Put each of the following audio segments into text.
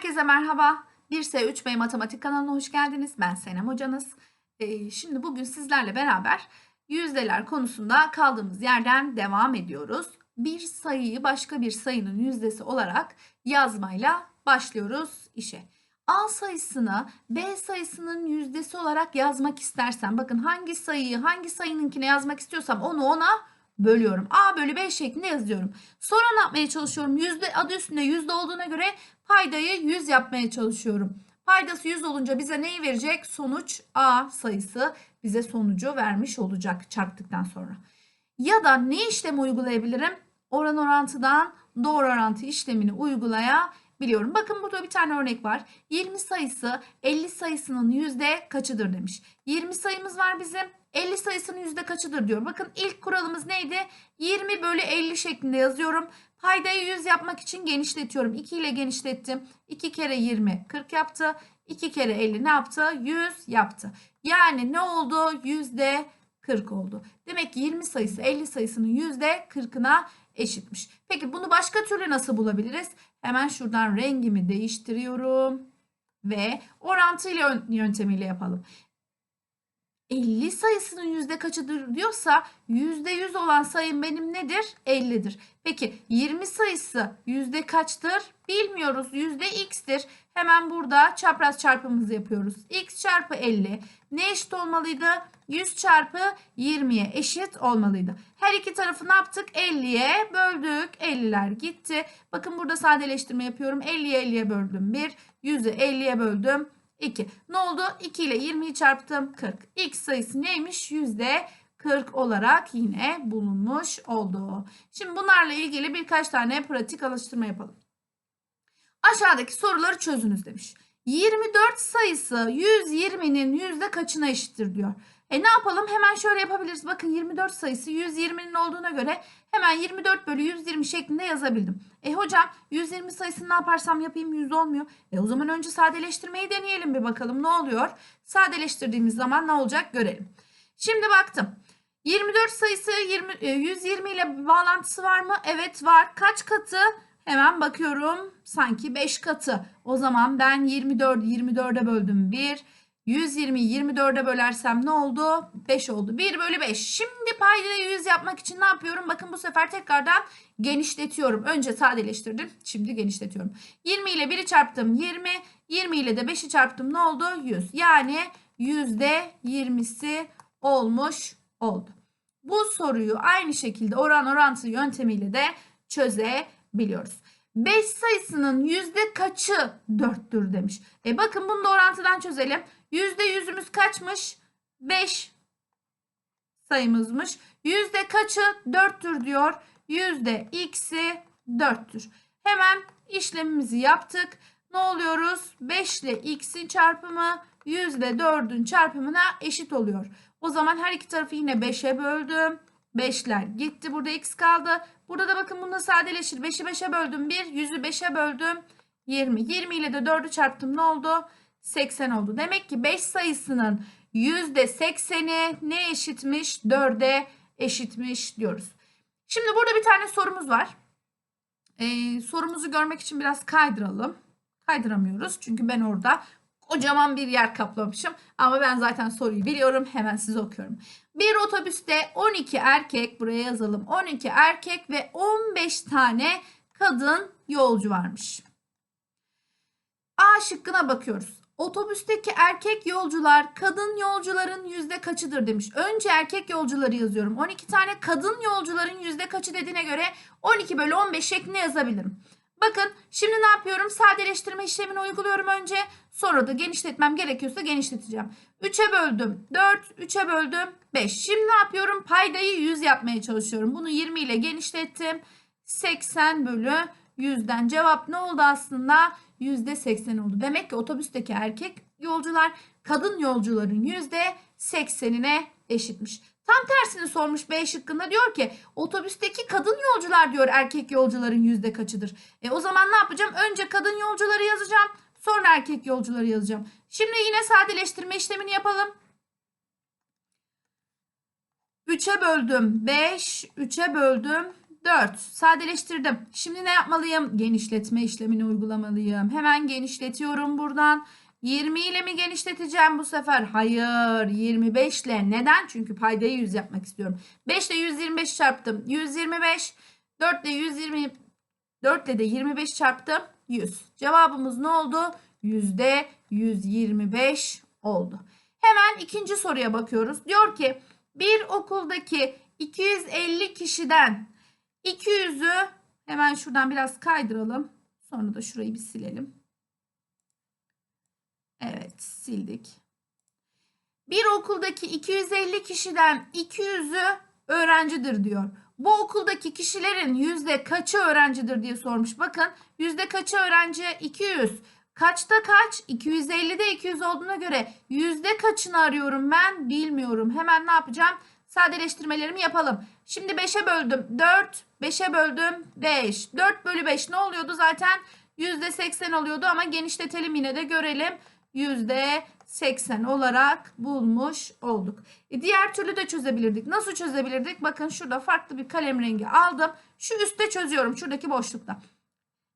Herkese merhaba. 1S 3B Matematik kanalına hoş geldiniz. Ben Senem hocanız. Ee, şimdi bugün sizlerle beraber yüzdeler konusunda kaldığımız yerden devam ediyoruz. Bir sayıyı başka bir sayının yüzdesi olarak yazmayla başlıyoruz işe. A sayısını B sayısının yüzdesi olarak yazmak istersen bakın hangi sayıyı hangi sayınınkine yazmak istiyorsam onu ona bölüyorum. A bölü B şeklinde yazıyorum. Sonra ne yapmaya çalışıyorum? Yüzde adı üstünde yüzde olduğuna göre paydayı 100 yapmaya çalışıyorum. Paydası 100 olunca bize neyi verecek? Sonuç A sayısı bize sonucu vermiş olacak çarptıktan sonra. Ya da ne işlemi uygulayabilirim? Oran orantıdan doğru orantı işlemini uygulayabiliyorum. Bakın burada bir tane örnek var. 20 sayısı 50 sayısının yüzde kaçıdır demiş. 20 sayımız var bizim. 50 sayısının yüzde kaçıdır diyor. Bakın ilk kuralımız neydi? 20 bölü 50 şeklinde yazıyorum. Paydayı 100 yapmak için genişletiyorum. 2 ile genişlettim. 2 kere 20 40 yaptı. 2 kere 50 ne yaptı? 100 yaptı. Yani ne oldu? Yüzde 40 oldu. Demek ki 20 sayısı 50 sayısının yüzde 40'ına eşitmiş. Peki bunu başka türlü nasıl bulabiliriz? Hemen şuradan rengimi değiştiriyorum. Ve orantıyla yöntemiyle yapalım. 50 sayısının yüzde kaçıdır diyorsa yüzde 100 olan sayım benim nedir? 50'dir. Peki 20 sayısı yüzde kaçtır? Bilmiyoruz. Yüzde x'tir. Hemen burada çapraz çarpımımızı yapıyoruz. x çarpı 50 ne eşit olmalıydı? 100 çarpı 20'ye eşit olmalıydı. Her iki tarafı ne yaptık? 50'ye böldük. 50'ler gitti. Bakın burada sadeleştirme yapıyorum. 50'ye 50'ye böldüm 1. 100'ü 50'ye böldüm 2. Ne oldu? 2 ile 20'yi çarptım 40. X sayısı neymiş? Yüzde 40 olarak yine bulunmuş oldu. Şimdi bunlarla ilgili birkaç tane pratik alıştırma yapalım. Aşağıdaki soruları çözünüz demiş. 24 sayısı 120'nin yüzde kaçına eşittir diyor. E ne yapalım? Hemen şöyle yapabiliriz. Bakın 24 sayısı 120'nin olduğuna göre hemen 24 bölü 120 şeklinde yazabildim. E hocam 120 sayısını ne yaparsam yapayım 100 olmuyor. E o zaman önce sadeleştirmeyi deneyelim bir bakalım ne oluyor. Sadeleştirdiğimiz zaman ne olacak görelim. Şimdi baktım. 24 sayısı 20, 120 ile bir bağlantısı var mı? Evet var. Kaç katı? Hemen bakıyorum. Sanki 5 katı. O zaman ben 24 24'e böldüm 1. 120'yi 24'e bölersem ne oldu? 5 oldu. 1 bölü 5. Şimdi paydayı 100 yapmak için ne yapıyorum? Bakın bu sefer tekrardan genişletiyorum. Önce sadeleştirdim. Şimdi genişletiyorum. 20 ile 1'i çarptım 20. 20 ile de 5'i çarptım ne oldu? 100. Yani %20'si olmuş oldu. Bu soruyu aynı şekilde oran orantı yöntemiyle de çözebiliyoruz. 5 sayısının yüzde kaçı 4'tür demiş. E bakın bunu da orantıdan çözelim. Yüzde yüzümüz kaçmış? 5 sayımızmış. Yüzde kaçı 4'tür diyor. Yüzde x'i 4'tür. Hemen işlemimizi yaptık. Ne oluyoruz? 5 ile x'in çarpımı yüzde 4'ün çarpımına eşit oluyor. O zaman her iki tarafı yine 5'e böldüm. 5'ler gitti. Burada x kaldı. Burada da bakın bunu sadeleşir. 5'i 5'e böldüm 1. 100'ü 5'e böldüm 20. 20 ile de 4'ü çarptım. Ne oldu? 80 oldu. Demek ki 5 sayısının %80'i ne eşitmiş? 4'e eşitmiş diyoruz. Şimdi burada bir tane sorumuz var. Ee, sorumuzu görmek için biraz kaydıralım. Kaydıramıyoruz çünkü ben orada kocaman bir yer kaplamışım. Ama ben zaten soruyu biliyorum. Hemen size okuyorum. Bir otobüste 12 erkek, buraya yazalım. 12 erkek ve 15 tane kadın yolcu varmış. A şıkkına bakıyoruz. Otobüsteki erkek yolcular kadın yolcuların yüzde kaçıdır demiş. Önce erkek yolcuları yazıyorum. 12 tane kadın yolcuların yüzde kaçı dediğine göre 12 bölü 15 şeklinde yazabilirim. Bakın şimdi ne yapıyorum? Sadeleştirme işlemini uyguluyorum önce. Sonra da genişletmem gerekiyorsa genişleteceğim. 3'e böldüm 4, 3'e böldüm 5. Şimdi ne yapıyorum? Paydayı 100 yapmaya çalışıyorum. Bunu 20 ile genişlettim. 80 bölü 100'den cevap ne oldu aslında? %80 oldu. Demek ki otobüsteki erkek yolcular kadın yolcuların %80'ine eşitmiş. Tam tersini sormuş B şıkkında diyor ki otobüsteki kadın yolcular diyor erkek yolcuların yüzde kaçıdır. E o zaman ne yapacağım? Önce kadın yolcuları yazacağım. Sonra erkek yolcuları yazacağım. Şimdi yine sadeleştirme işlemini yapalım. 3'e böldüm 5, 3'e böldüm 4. Sadeleştirdim. Şimdi ne yapmalıyım? Genişletme işlemini uygulamalıyım. Hemen genişletiyorum buradan. 20 ile mi genişleteceğim bu sefer? Hayır. 25 ile. Neden? Çünkü paydayı 100 yapmak istiyorum. 5 ile 125 çarptım. 125. 4 ile 120 4 ile de 25 çarptım. 100. Cevabımız ne oldu? Yüzde 125 oldu. Hemen ikinci soruya bakıyoruz. Diyor ki bir okuldaki 250 kişiden 200'ü hemen şuradan biraz kaydıralım. Sonra da şurayı bir silelim. Evet sildik. Bir okuldaki 250 kişiden 200'ü öğrencidir diyor. Bu okuldaki kişilerin yüzde kaçı öğrencidir diye sormuş. Bakın yüzde kaçı öğrenci? 200. Kaçta kaç? 250'de 200 olduğuna göre yüzde kaçını arıyorum ben bilmiyorum. Hemen ne yapacağım? Sadeleştirmelerimi yapalım. Şimdi 5'e böldüm 4, 5'e böldüm 5. 4 bölü 5 ne oluyordu zaten? Yüzde 80 oluyordu ama genişletelim yine de görelim. Yüzde 80 olarak bulmuş olduk. E diğer türlü de çözebilirdik. Nasıl çözebilirdik? Bakın şurada farklı bir kalem rengi aldım. Şu üstte çözüyorum şuradaki boşlukta.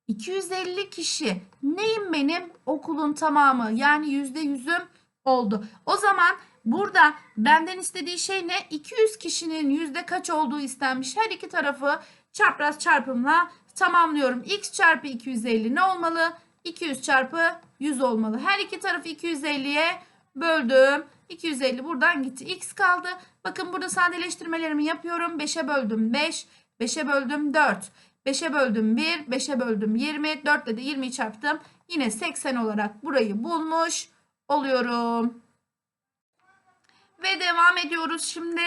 250 kişi neyim benim? Okulun tamamı yani yüzde yüzüm oldu. O zaman burada benden istediği şey ne? 200 kişinin yüzde kaç olduğu istenmiş. Her iki tarafı çapraz çarpımla tamamlıyorum. x çarpı 250 ne olmalı? 200 çarpı 100 olmalı. Her iki tarafı 250'ye böldüm. 250 buradan gitti. X kaldı. Bakın burada sadeleştirmelerimi yapıyorum. 5'e böldüm 5. 5'e böldüm 4. 5'e böldüm 1. 5'e böldüm 20. 4 ile de 20'yi çarptım. Yine 80 olarak burayı bulmuş oluyorum. Ve devam ediyoruz şimdi.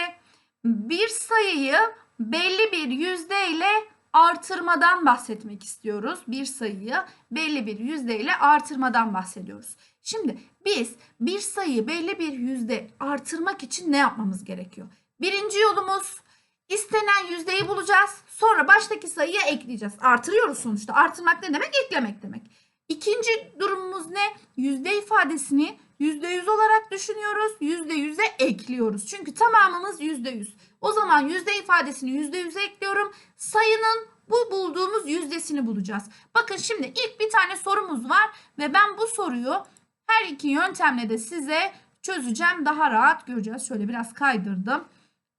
Bir sayıyı belli bir yüzde ile artırmadan bahsetmek istiyoruz. Bir sayıyı belli bir yüzde ile artırmadan bahsediyoruz. Şimdi biz bir sayıyı belli bir yüzde artırmak için ne yapmamız gerekiyor? Birinci yolumuz istenen yüzdeyi bulacağız. Sonra baştaki sayıya ekleyeceğiz. Artırıyoruz sonuçta. Artırmak ne demek? Eklemek demek. İkinci durumumuz ne? Yüzde ifadesini yüzde yüz olarak düşünüyoruz. Yüzde yüze ekliyoruz. Çünkü tamamımız yüzde yüz. O zaman yüzde ifadesini yüzde yüze ekliyorum. Sayının bu bulduğumuz yüzdesini bulacağız. Bakın şimdi ilk bir tane sorumuz var ve ben bu soruyu her iki yöntemle de size çözeceğim. Daha rahat göreceğiz. Şöyle biraz kaydırdım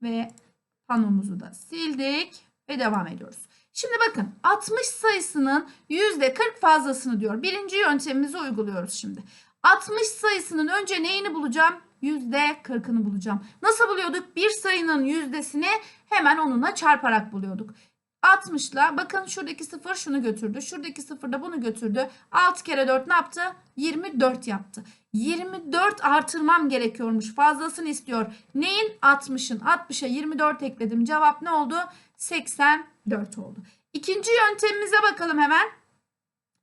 ve panomuzu da sildik ve devam ediyoruz. Şimdi bakın 60 sayısının %40 fazlasını diyor. Birinci yöntemimizi uyguluyoruz şimdi. 60 sayısının önce neyini bulacağım? %40'ını bulacağım. Nasıl buluyorduk? Bir sayının yüzdesini hemen onunla çarparak buluyorduk. 60 ile bakın şuradaki sıfır şunu götürdü. Şuradaki sıfır da bunu götürdü. 6 kere 4 ne yaptı? 24 yaptı. 24 artırmam gerekiyormuş. Fazlasını istiyor. Neyin? 60'ın. 60'a 24 ekledim. Cevap ne oldu? 84 oldu. İkinci yöntemimize bakalım hemen.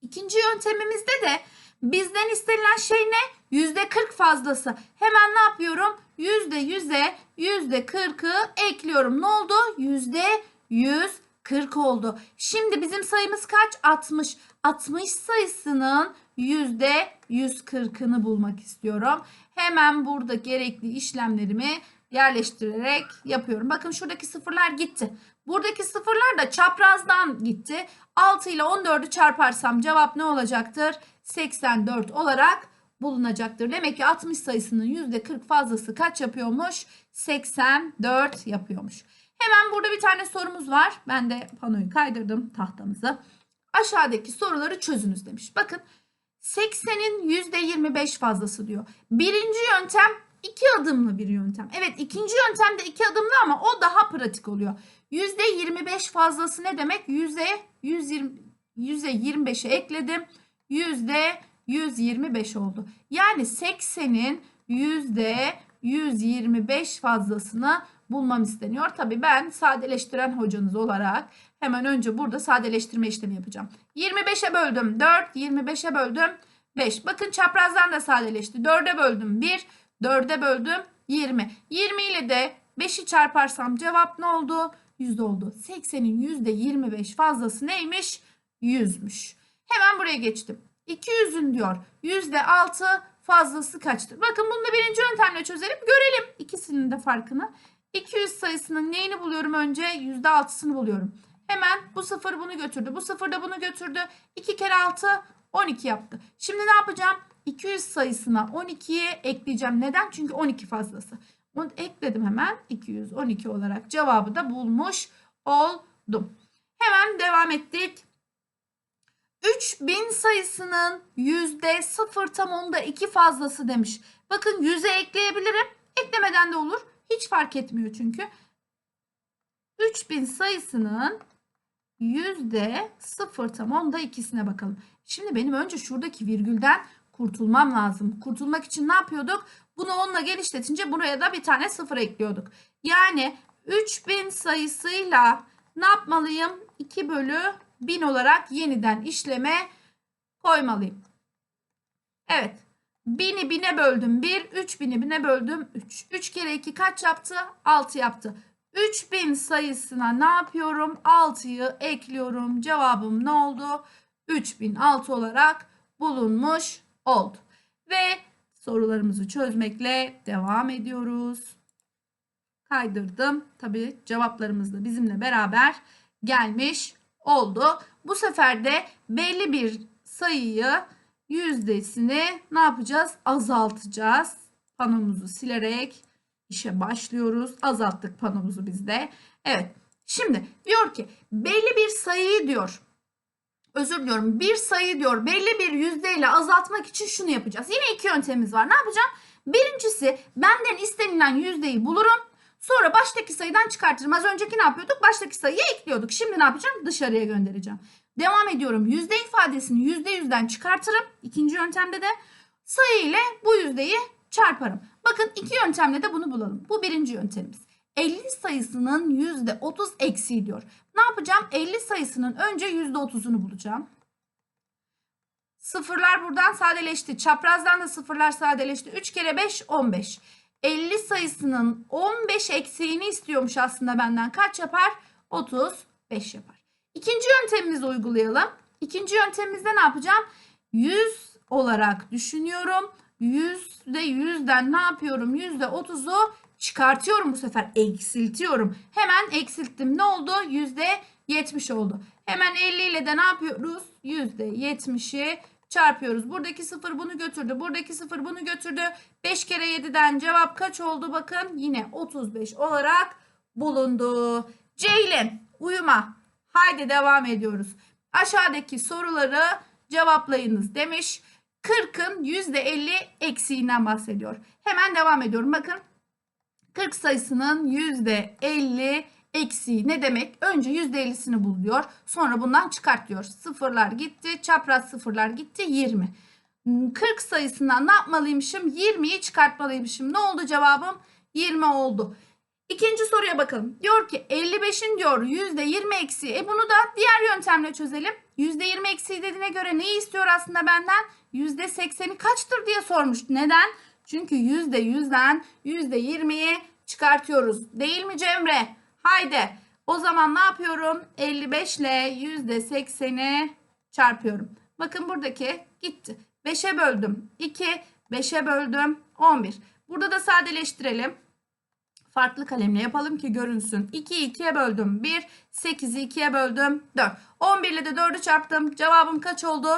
İkinci yöntemimizde de bizden istenilen şey ne? %40 fazlası. Hemen ne yapıyorum? %100'e %40'ı ekliyorum. Ne oldu? %140 oldu. Şimdi bizim sayımız kaç? 60. 60 sayısının %140'ını bulmak istiyorum. Hemen burada gerekli işlemlerimi yerleştirerek yapıyorum. Bakın şuradaki sıfırlar gitti. Buradaki sıfırlar da çaprazdan gitti. 6 ile 14'ü çarparsam cevap ne olacaktır? 84 olarak bulunacaktır. Demek ki 60 sayısının %40 fazlası kaç yapıyormuş? 84 yapıyormuş. Hemen burada bir tane sorumuz var. Ben de panoyu kaydırdım tahtamızı. Aşağıdaki soruları çözünüz demiş. Bakın 80'in %25 fazlası diyor. Birinci yöntem iki adımlı bir yöntem. Evet ikinci yöntem de iki adımlı ama o daha pratik oluyor. %25 fazlası ne demek? Yüzde 120 yüzde 25'e ekledim. Yüzde 125 oldu. Yani 80'in yüzde 125 fazlasını bulmam isteniyor. Tabii ben sadeleştiren hocanız olarak hemen önce burada sadeleştirme işlemi yapacağım. 25'e böldüm 4, 25'e böldüm 5. Bakın çaprazdan da sadeleşti. 4'e böldüm 1, 4'e böldüm 20. 20 ile de 5'i çarparsam cevap ne oldu? 100 oldu. 80'in %25 fazlası neymiş? 100'müş. Hemen buraya geçtim. 200'ün diyor %6 fazlası kaçtır? Bakın bunu da birinci yöntemle çözelim. Görelim ikisinin de farkını. 200 sayısının neyini buluyorum önce? %6'sını buluyorum. Hemen bu sıfır bunu götürdü. Bu sıfır da bunu götürdü. 2 kere 6 12 yaptı. Şimdi ne yapacağım? 200 sayısına 12'ye ekleyeceğim. Neden? Çünkü 12 fazlası. Onu ekledim hemen. 212 olarak cevabı da bulmuş oldum. Hemen devam ettik. 3000 sayısının yüzde 0 tam onda 2 fazlası demiş. Bakın 100'e ekleyebilirim. Eklemeden de olur. Hiç fark etmiyor çünkü. 3000 sayısının yüzde 0 tam onda ikisine bakalım. Şimdi benim önce şuradaki virgülden kurtulmam lazım. Kurtulmak için ne yapıyorduk? Bunu 10'la genişletince buraya da bir tane 0 ekliyorduk. Yani 3000 sayısıyla ne yapmalıyım? 2 bölü 1000 olarak yeniden işleme koymalıyım. Evet. 1000'i 1000'e böldüm 1, 3000'i 1000'e böldüm 3. 3 kere 2 kaç yaptı? 6 yaptı. 3000 sayısına ne yapıyorum? 6'yı ekliyorum. Cevabım ne oldu? 3006 olarak bulunmuş oldu. Ve sorularımızı çözmekle devam ediyoruz. Kaydırdım. Tabi cevaplarımız da bizimle beraber gelmiş oldu. Bu sefer de belli bir sayıyı yüzdesini ne yapacağız? Azaltacağız. Panomuzu silerek işe başlıyoruz. Azalttık panomuzu biz de. Evet. Şimdi diyor ki belli bir sayıyı diyor. Özür diliyorum. Bir sayı diyor belli bir yüzdeyle azaltmak için şunu yapacağız. Yine iki yöntemimiz var. Ne yapacağım? Birincisi benden istenilen yüzdeyi bulurum. Sonra baştaki sayıdan çıkartırım. Az önceki ne yapıyorduk? Baştaki sayıyı ekliyorduk. Şimdi ne yapacağım? Dışarıya göndereceğim. Devam ediyorum. Yüzde ifadesini yüzde yüzden çıkartırım. İkinci yöntemde de sayı ile bu yüzdeyi çarparım. Bakın iki yöntemle de bunu bulalım. Bu birinci yöntemimiz. 50 sayısının yüzde 30 eksiği diyor. Ne yapacağım? 50 sayısının önce yüzde 30'unu bulacağım. Sıfırlar buradan sadeleşti. Çaprazdan da sıfırlar sadeleşti. 3 kere 5 15. 50 sayısının 15 eksiğini istiyormuş aslında benden. Kaç yapar? 35 yapar. İkinci yöntemimizi uygulayalım. İkinci yöntemimizde ne yapacağım? 100 olarak düşünüyorum. Yüzde yüzden ne yapıyorum? Yüzde 30'u çıkartıyorum bu sefer. Eksiltiyorum. Hemen eksilttim. Ne oldu? Yüzde 70 oldu. Hemen 50 ile de ne yapıyoruz? Yüzde 70'i çarpıyoruz. Buradaki sıfır bunu götürdü. Buradaki sıfır bunu götürdü. 5 kere 7'den cevap kaç oldu? Bakın yine 35 olarak bulundu. Ceylin uyuma. Haydi devam ediyoruz. Aşağıdaki soruları cevaplayınız demiş. 40'ın %50 eksiğinden bahsediyor. Hemen devam ediyorum. Bakın 40 sayısının %50 eksiği ne demek? Önce %50'sini bul diyor. Sonra bundan çıkart diyor. Sıfırlar gitti. Çapraz sıfırlar gitti. 20. 40 sayısından ne yapmalıymışım? 20'yi çıkartmalıymışım. Ne oldu cevabım? 20 oldu. İkinci soruya bakalım. Diyor ki 55'in diyor %20 eksiği. E bunu da diğer yöntemle çözelim. %20 eksiği dediğine göre neyi istiyor aslında benden? %80'i kaçtır diye sormuş. Neden? Çünkü %100'den %20'yi çıkartıyoruz. Değil mi Cemre? Haydi. O zaman ne yapıyorum? 55 ile %80'i çarpıyorum. Bakın buradaki gitti. 5'e böldüm. 2, 5'e böldüm. 11. Burada da sadeleştirelim. Farklı kalemle yapalım ki görünsün. 2'yi 2'ye böldüm. 1, 8'i 2'ye böldüm. 4. 11 ile de 4'ü çarptım. Cevabım kaç oldu?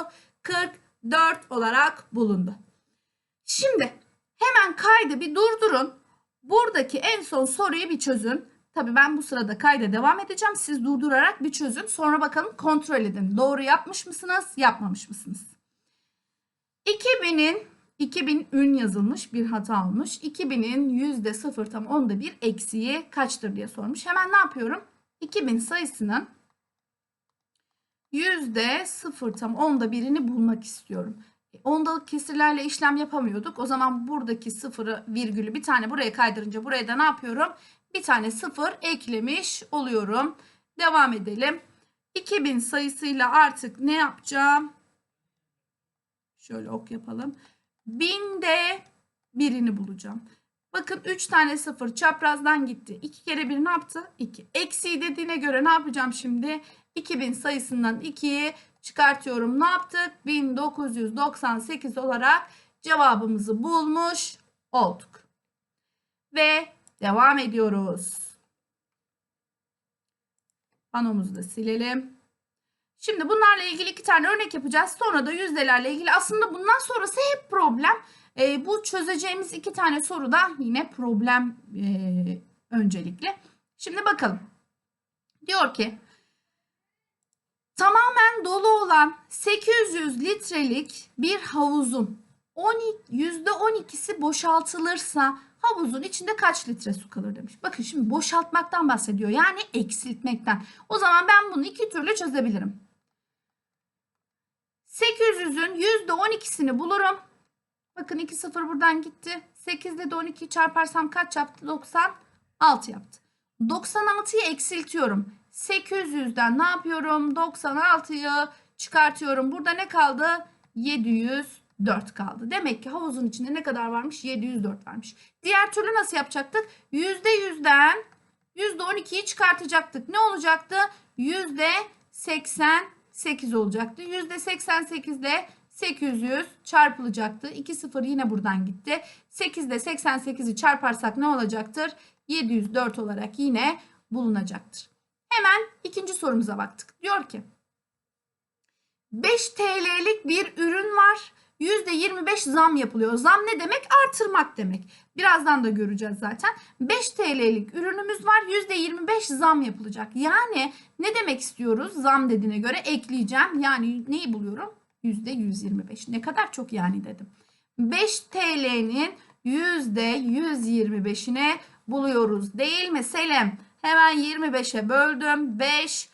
44 olarak bulundu. Şimdi hemen kaydı bir durdurun. Buradaki en son soruyu bir çözün. Tabii ben bu sırada kayda devam edeceğim. Siz durdurarak bir çözün. Sonra bakalım kontrol edin. Doğru yapmış mısınız? Yapmamış mısınız? 2000'in 2000 ün yazılmış bir hata olmuş. 2000'in yüzde sıfır tam onda bir eksiği kaçtır diye sormuş. Hemen ne yapıyorum? 2000 sayısının yüzde sıfır tam onda birini bulmak istiyorum. E, Ondalık kesirlerle işlem yapamıyorduk. O zaman buradaki sıfırı virgülü bir tane buraya kaydırınca buraya da ne yapıyorum? Bir tane sıfır eklemiş oluyorum. Devam edelim. 2000 sayısıyla artık ne yapacağım? Şöyle ok yapalım. Binde birini bulacağım. Bakın 3 tane sıfır çaprazdan gitti. 2 kere 1 ne yaptı? 2. Eksiği dediğine göre ne yapacağım şimdi? 2000 sayısından 2'yi çıkartıyorum. Ne yaptık? 1998 olarak cevabımızı bulmuş olduk. Ve devam ediyoruz. Panomuzu da silelim. Şimdi bunlarla ilgili iki tane örnek yapacağız. Sonra da yüzdelerle ilgili aslında bundan sonrası hep problem. Ee, bu çözeceğimiz iki tane soru da yine problem ee, öncelikli. Şimdi bakalım. Diyor ki tamamen dolu olan 800 litrelik bir havuzun 12, %12'si boşaltılırsa havuzun içinde kaç litre su kalır demiş. Bakın şimdi boşaltmaktan bahsediyor. Yani eksiltmekten. O zaman ben bunu iki türlü çözebilirim. 800'ün %12'sini bulurum. Bakın 2 0 buradan gitti. 8 ile de 12'yi çarparsam kaç yaptı? 96 yaptı. 96'yı eksiltiyorum. 800'den ne yapıyorum? 96'yı çıkartıyorum. Burada ne kaldı? 704 kaldı. Demek ki havuzun içinde ne kadar varmış? 704 varmış. Diğer türlü nasıl yapacaktık? %100'den %12'yi çıkartacaktık. Ne olacaktı? %88 olacaktı. %88 ile 800 çarpılacaktı. 2 0 yine buradan gitti. 8 ile 88'i çarparsak ne olacaktır? 704 olarak yine bulunacaktır. Hemen ikinci sorumuza baktık. Diyor ki 5 TL'lik bir ürün var. %25 zam yapılıyor. Zam ne demek? Artırmak demek. Birazdan da göreceğiz zaten. 5 TL'lik ürünümüz var. %25 zam yapılacak. Yani ne demek istiyoruz? Zam dediğine göre ekleyeceğim. Yani neyi buluyorum? %125. Ne kadar çok yani dedim. 5 TL'nin %125'ine buluyoruz. Değil mi Selim? Hemen 25'e böldüm. 5,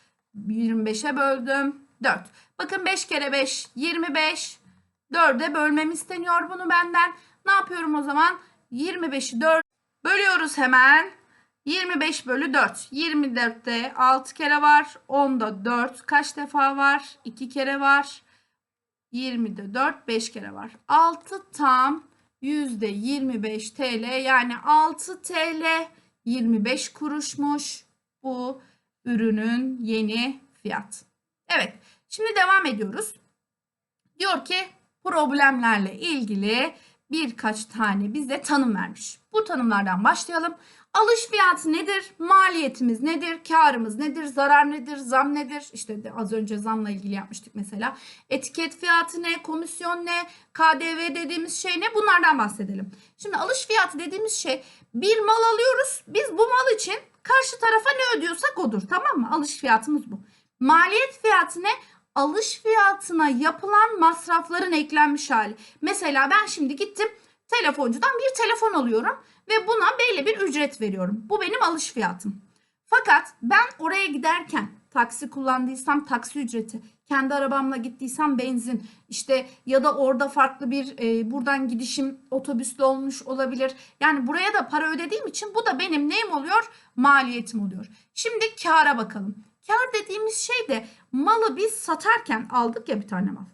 25'e böldüm. 4. Bakın 5 kere 5, 25. 4'e bölmem isteniyor bunu benden. Ne yapıyorum o zaman? 25'i 4 bölüyoruz hemen. 25 bölü 4. 24'te 6 kere var. 10'da 4 kaç defa var? 2 kere var. 20'de 4 5 kere var. 6 tam %25 TL yani 6 TL 25 kuruşmuş bu ürünün yeni fiyat. Evet şimdi devam ediyoruz. Diyor ki problemlerle ilgili birkaç tane bize tanım vermiş. Bu tanımlardan başlayalım. Alış fiyatı nedir? Maliyetimiz nedir? Karımız nedir? Zarar nedir? Zam nedir? İşte de az önce zamla ilgili yapmıştık mesela. Etiket fiyatı ne? Komisyon ne? KDV dediğimiz şey ne? Bunlardan bahsedelim. Şimdi alış fiyatı dediğimiz şey bir mal alıyoruz. Biz bu mal için karşı tarafa ne ödüyorsak odur. Tamam mı? Alış fiyatımız bu. Maliyet fiyatı ne? Alış fiyatına yapılan masrafların eklenmiş hali. Mesela ben şimdi gittim telefoncudan bir telefon alıyorum ve buna belli bir ücret veriyorum. Bu benim alış fiyatım. Fakat ben oraya giderken taksi kullandıysam taksi ücreti, kendi arabamla gittiysem benzin, işte ya da orada farklı bir e, buradan gidişim otobüsle olmuş olabilir. Yani buraya da para ödediğim için bu da benim neyim oluyor? Maliyetim oluyor. Şimdi kâra bakalım. Kar dediğimiz şey de malı biz satarken aldık ya bir tane mal.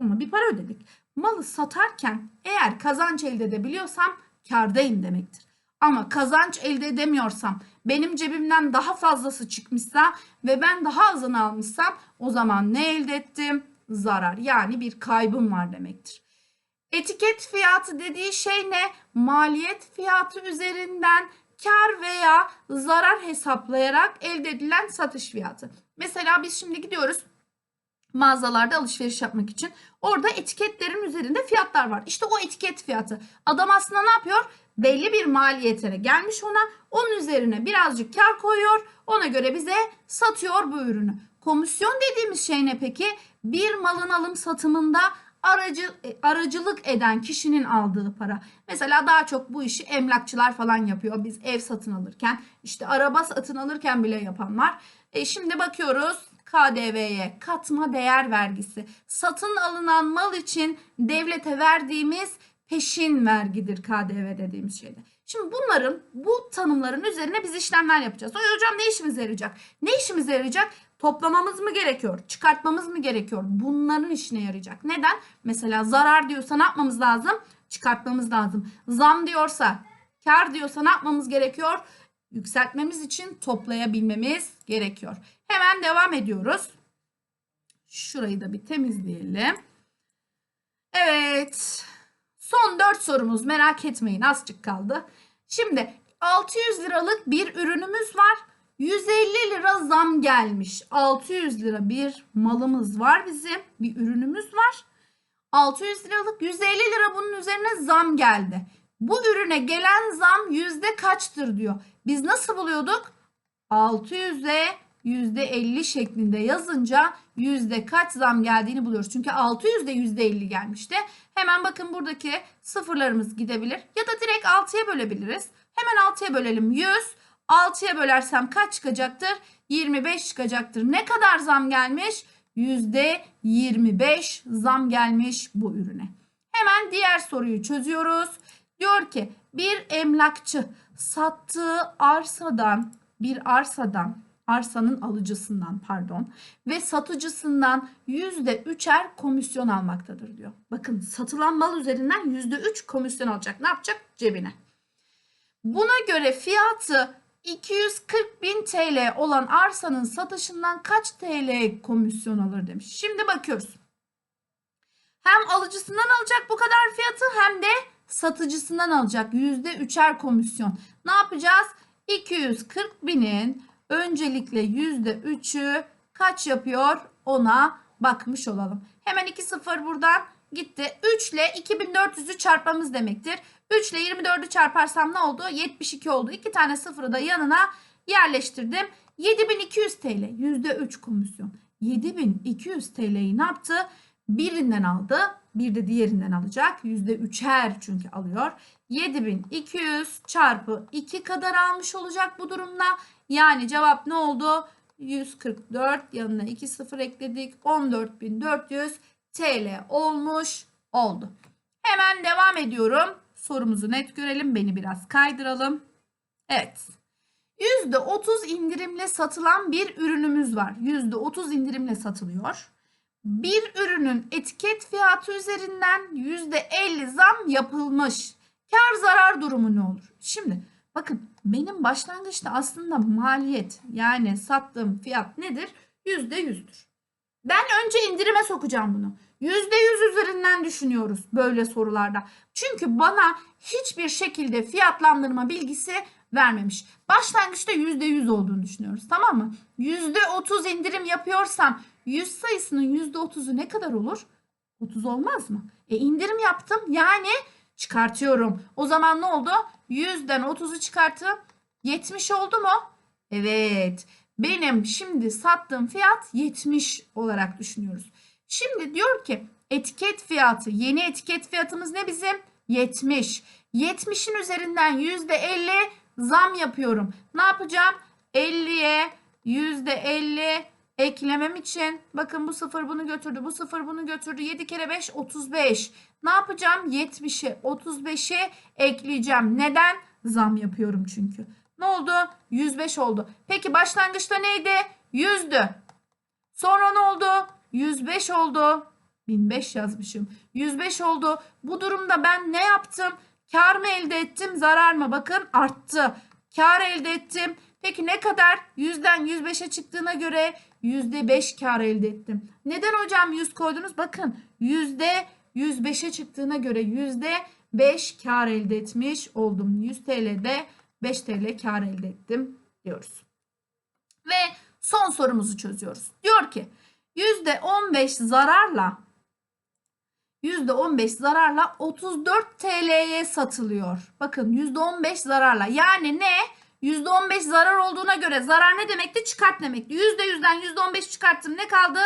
Ona bir para ödedik. Malı satarken eğer kazanç elde edebiliyorsam kardayım demektir. Ama kazanç elde edemiyorsam, benim cebimden daha fazlası çıkmışsa ve ben daha azını almışsam o zaman ne elde ettim? Zarar. Yani bir kaybım var demektir. Etiket fiyatı dediği şey ne? Maliyet fiyatı üzerinden kar veya zarar hesaplayarak elde edilen satış fiyatı. Mesela biz şimdi gidiyoruz mağazalarda alışveriş yapmak için. Orada etiketlerin üzerinde fiyatlar var. İşte o etiket fiyatı. Adam aslında ne yapıyor? Belli bir maliyete gelmiş ona. Onun üzerine birazcık kar koyuyor. Ona göre bize satıyor bu ürünü. Komisyon dediğimiz şey ne peki? Bir malın alım satımında aracı e, aracılık eden kişinin aldığı para. Mesela daha çok bu işi emlakçılar falan yapıyor. Biz ev satın alırken, işte araba satın alırken bile yapan var. E şimdi bakıyoruz KDV'ye katma değer vergisi. Satın alınan mal için devlete verdiğimiz peşin vergidir KDV dediğimiz şeyde. Şimdi bunların bu tanımların üzerine biz işlemler yapacağız. O hocam ne işimize yarayacak? Ne işimize yarayacak? Toplamamız mı gerekiyor? Çıkartmamız mı gerekiyor? Bunların işine yarayacak. Neden? Mesela zarar diyorsa ne yapmamız lazım? Çıkartmamız lazım. Zam diyorsa, kar diyorsa ne yapmamız gerekiyor? Yükseltmemiz için toplayabilmemiz gerekiyor. Hemen devam ediyoruz. Şurayı da bir temizleyelim. Evet. Son 4 sorumuz merak etmeyin azıcık kaldı. Şimdi 600 liralık bir ürünümüz var. 150 lira zam gelmiş. 600 lira bir malımız var bizim. Bir ürünümüz var. 600 liralık 150 lira bunun üzerine zam geldi. Bu ürüne gelen zam yüzde kaçtır diyor. Biz nasıl buluyorduk? 600'e yüzde 50 şeklinde yazınca yüzde kaç zam geldiğini buluyoruz. Çünkü 600'de yüzde 50 gelmişti. Hemen bakın buradaki sıfırlarımız gidebilir. Ya da direkt 6'ya bölebiliriz. Hemen 6'ya bölelim. 100. 6'ya bölersem kaç çıkacaktır? 25 çıkacaktır. Ne kadar zam gelmiş? %25 zam gelmiş bu ürüne. Hemen diğer soruyu çözüyoruz. Diyor ki bir emlakçı sattığı arsadan bir arsadan arsanın alıcısından pardon ve satıcısından %3'er komisyon almaktadır diyor. Bakın satılan mal üzerinden %3 komisyon alacak. Ne yapacak? Cebine. Buna göre fiyatı 240 bin TL olan arsanın satışından kaç TL komisyon alır demiş. Şimdi bakıyoruz. Hem alıcısından alacak bu kadar fiyatı hem de satıcısından alacak %3'er komisyon. Ne yapacağız? 240 binin öncelikle %3'ü kaç yapıyor ona bakmış olalım. Hemen 2 sıfır buradan gitti. 3 ile 2400'ü çarpmamız demektir. 3 ile 24'ü çarparsam ne oldu? 72 oldu. 2 tane sıfırı da yanına yerleştirdim. 7200 TL %3 komisyon. 7200 TL'yi ne yaptı? Birinden aldı. Bir de diğerinden alacak. %3'er çünkü alıyor. 7200 çarpı 2 kadar almış olacak bu durumda. Yani cevap ne oldu? 144 yanına 2 sıfır ekledik. 14400 TL olmuş oldu. Hemen devam ediyorum. Sorumuzu net görelim. Beni biraz kaydıralım. Evet. %30 indirimle satılan bir ürünümüz var. %30 indirimle satılıyor. Bir ürünün etiket fiyatı üzerinden %50 zam yapılmış. Kar zarar durumu ne olur? Şimdi bakın benim başlangıçta aslında maliyet yani sattığım fiyat nedir? %100'dür. Ben önce indirime sokacağım bunu. %100 üzerinden düşünüyoruz böyle sorularda. Çünkü bana hiçbir şekilde fiyatlandırma bilgisi vermemiş. Başlangıçta %100 olduğunu düşünüyoruz tamam mı? %30 indirim yapıyorsam 100 sayısının %30'u ne kadar olur? 30 olmaz mı? E indirim yaptım yani çıkartıyorum. O zaman ne oldu? 100'den 30'u çıkarttım. 70 oldu mu? Evet. Benim şimdi sattığım fiyat 70 olarak düşünüyoruz. Şimdi diyor ki etiket fiyatı yeni etiket fiyatımız ne bizim? 70. 70'in üzerinden %50 zam yapıyorum. Ne yapacağım? 50'ye %50 eklemem için bakın bu sıfır bunu götürdü. Bu sıfır bunu götürdü. 7 kere 5 35. Ne yapacağım? 70'e 35'e ekleyeceğim. Neden? Zam yapıyorum çünkü. Ne oldu? 105 oldu. Peki başlangıçta neydi? 100'dü. Sonra ne oldu? 105 oldu. 1005 yazmışım. 105 oldu. Bu durumda ben ne yaptım? Kar mı elde ettim, zarar mı? Bakın arttı. Kar elde ettim. Peki ne kadar? 100'den 105'e çıktığına göre %5 kar elde ettim. Neden hocam 100 koydunuz? Bakın %105'e çıktığına göre %5 kar elde etmiş oldum. 100 TL'de 5 TL kar elde ettim diyoruz. Ve son sorumuzu çözüyoruz. Diyor ki %15 zararla %15 zararla 34 TL'ye satılıyor. Bakın %15 zararla. Yani ne? %15 zarar olduğuna göre zarar ne demekti? Çıkart demekti. %100'den %15 çıkarttım. Ne kaldı?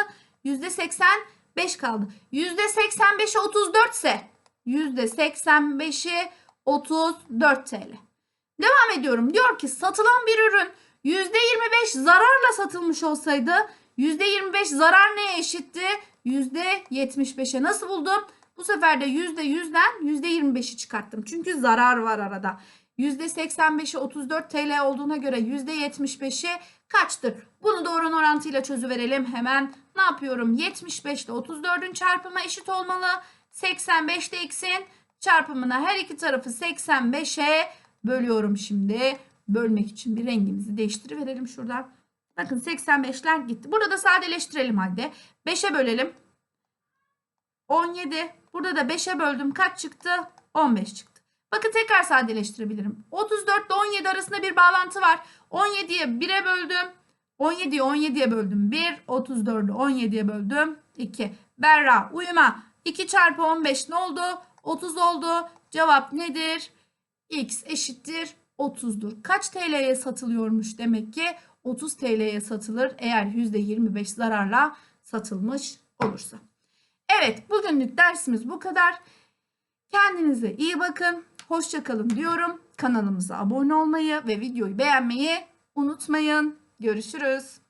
%85 kaldı. %85'i 34 ise %85'i 34 TL. Devam ediyorum. Diyor ki satılan bir ürün %25 zararla satılmış olsaydı %25 zarar neye eşitti? %75'e nasıl buldum? Bu sefer de %100'den %25'i çıkarttım. Çünkü zarar var arada. %85'i 34 TL olduğuna göre %75'i kaçtır? Bunu doğru orantıyla çözüverelim. Hemen ne yapıyorum? 75 ile 34'ün çarpımı eşit olmalı. 85 de x'in çarpımına her iki tarafı 85'e bölüyorum şimdi. Bölmek için bir rengimizi değiştiriverelim şuradan. Bakın 85'ler gitti. Burada da sadeleştirelim halde. 5'e bölelim. 17. Burada da 5'e böldüm. Kaç çıktı? 15 çıktı. Bakın tekrar sadeleştirebilirim. 34 ile 17 arasında bir bağlantı var. 17'ye 1'e böldüm. 17'yi 17'ye böldüm 1. 34'ü 17'ye böldüm 2. Berra uyuma. 2 çarpı 15 ne oldu? 30 oldu. Cevap nedir? X eşittir 30'dur. Kaç TL'ye satılıyormuş demek ki? 30 TL'ye satılır eğer %25 zararla satılmış olursa. Evet bugünlük dersimiz bu kadar. Kendinize iyi bakın. Hoşça kalın diyorum. Kanalımıza abone olmayı ve videoyu beğenmeyi unutmayın. Görüşürüz.